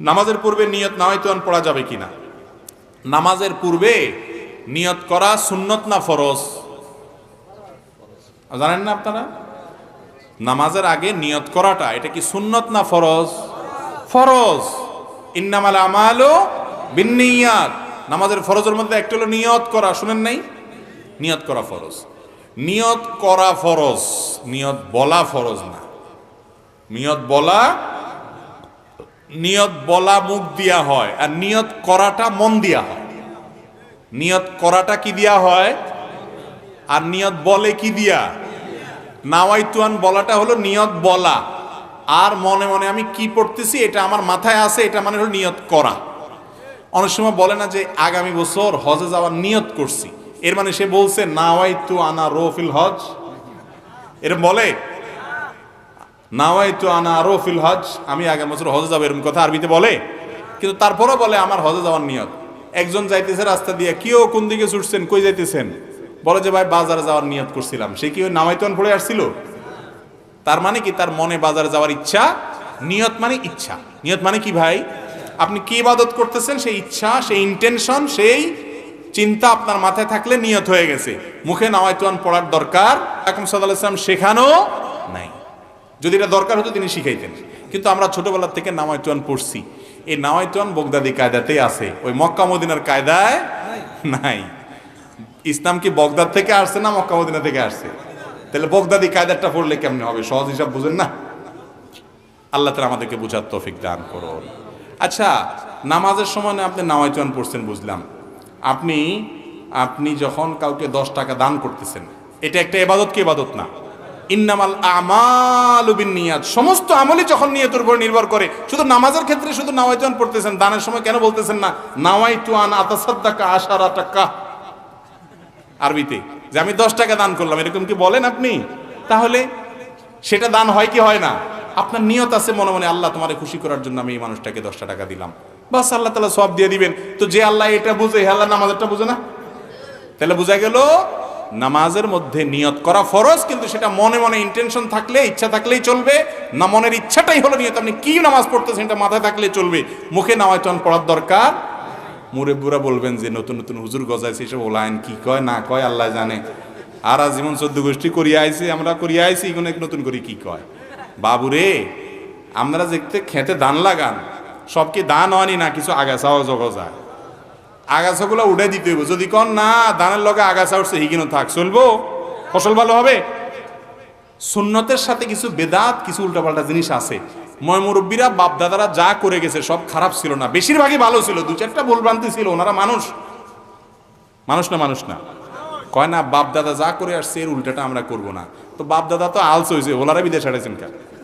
নামাজের পূর্বে নিয়ত না হয়তো পড়া যাবে কিনা? নামাজের পূর্বে নিয়ত করা সুন্নত না ফরজ? জানেন না আপনারা? নামাজের আগে নিয়ত করাটা, এটা কি সুন্নত না ফরজ? ফরজ। ইন্নামাল আমালও বিন্নিয়াত। নামাজের ফরজের মধ্যে একটা হলো নিয়ত করা, শুনেন নাই? নিয়ত করা ফরজ। নিয়ত করা ফরজ, নিয়ত বলা ফরজ না। নিয়ত বলা নিয়ত বলা মুখ দিয়া হয় আর নিয়ত করাটা মন দিয়া হয়। নিয়ত করাটা কি দিয়া হয়? আর নিয়ত বলে কি দিয়া? নাওয়াইতুয়ান বলাটা হলো নিয়ত বলা। আর মনে মনে আমি কি পড়তেছি, এটা আমার মাথায় আছে, এটা মানে হলো নিয়ত করা। অনেক সময় বলে না যে, আগামী বছর হজে যাওয়ার নিয়ত করছি। এর মানে সে বলছে নাওয়াইতু আনা রোফিল হজ। এরম বলে নাওয়াইতু আনা রোফিল হজ। আমি আগামী বছর হজে যাব, এরকম কথা আরবিতে বলে। কিন্তু তারপরও বলে, আমার হজে যাওয়ার নিয়ত। একজন যাইতেছে রাস্তা দিয়ে কেউ কোন দিকে ছুটছেন? কই যাইতেছেন? বলে যে, ভাই, বাজারে যাওয়ার নিয়ত করছিলাম। সে কি ওই পড়ে আসছিল? তার মানে কি? তার মনে বাজারে যাওয়ার ইচ্ছা, নিয়ত মানে ইচ্ছা। নিয়ত মানে কি, ভাই? আপনি কি ইবাদত করতেছেন? সেই ইচ্ছা, সেই ইন্টেনশন সেই চিন্তা আপনার মাথায় থাকলে নিয়ত হয়ে গেছে। মুখে নামাইতুয়ান পড়ার দরকার। এখন সাদাল ইসলাম শেখানো যদি এটা দরকার হতো তিনি শিখাইতেন। কিন্তু আমরা ছোটবেলা থেকে নামাইতুয়ান পড়ছি। এই নামাইতুয়ান বগদাদি কায়দাতেই আছে। ওই মক্কা মদিনার কায়দায় নাই। ইসলাম কি বগদাদ থেকে আসছে না মক্কা মদিনা থেকে আসছে? তাহলে বগদাদি কায়দাটা পড়লে কেমনে হবে? সহজ হিসাব বুঝেন না? আল্লাহ তালা আমাদেরকে বুঝার তৌফিক দান করুন। আচ্ছা নামাজের সময় আপনি নামাইচান পড়ছেন বুঝলাম। আপনি আপনি যখন কাউকে দশ টাকা দান করতেছেন, এটা একটা এবাদত কি এবাদত না? ইন্নামাল আমাল নিয়াত সমস্ত আমলই যখন নিয়তের উপর নির্ভর করে, শুধু নামাজের ক্ষেত্রে শুধু নাওয়াইতুয়ান পড়তেছেন, দানের সময় কেন বলতেছেন না নাওয়াইতুয়ান আতাসাদ্দাকা আশারা টাকা আরবিতে, যে আমি দশ টাকা দান করলাম, এরকম কি বলেন আপনি? তাহলে সেটা দান হয় কি হয় না? আপনার নিয়ত আছে মনে মনে, আল্লাহ তোমারে খুশি করার জন্য আমি এই মানুষটাকে দশটা টাকা দিলাম। বাস আল্লাহ তালা সব দিয়ে দিবেন। তো যে আল্লাহ এটা বুঝে আল্লাহ নামাজটা বুঝে না? তাহলে বোঝা গেল নামাজের মধ্যে নিয়ত করা ফরজ, কিন্তু সেটা মনে মনে ইন্টেনশন থাকলে, ইচ্ছা থাকলেই চলবে। না, মনের ইচ্ছাটাই হলো নিয়ত। আপনি কি নামাজ পড়তেছেন, এটা মাথায় থাকলে চলবে। মুখে নামায়তন পড়ার দরকার? মুরেব্বুরা বলবেন যে, নতুন নতুন হুজুর গজাইছে এসব ওলায়ন কি কয়, না কয়, আল্লাহ জানে। আর যেমন চোদ্দ গোষ্ঠী করিয়া আইছি, আমরা করিয়া আইছি, এগুলো নতুন করে কি কয়? বাবুরে, আমরা দেখতে খেতে ধান লাগান, সব কি ধান হয়নি না, কিছু আগাছাও জগজায়। আগাছাগুলো উঠে দিতে হইব। যদি কন, না, ধানের লগে আগাছা উঠছে হিগিনো থাক, চলবো। ফসল ভালো হবে? সুন্নতের সাথে কিছু বেদাত, কিছু উল্টাপাল্টা জিনিস আছে। ময় মুরব্বীরা বাপ দাদারা যা করে গেছে, সব খারাপ ছিল না। বেশিরভাগই ভালো ছিল। দু চারটা ভুলভ্রান্তি ছিল। ওনারা মানুষ। মানুষ না মানুষ না। কয় না বাপ দাদা যা করে আসছে, এর উল্টাটা আমরা করব না। তো বাপ দাদা তো আলস হয়েছে ওনারা বিদেশ হারাইছেন কেন?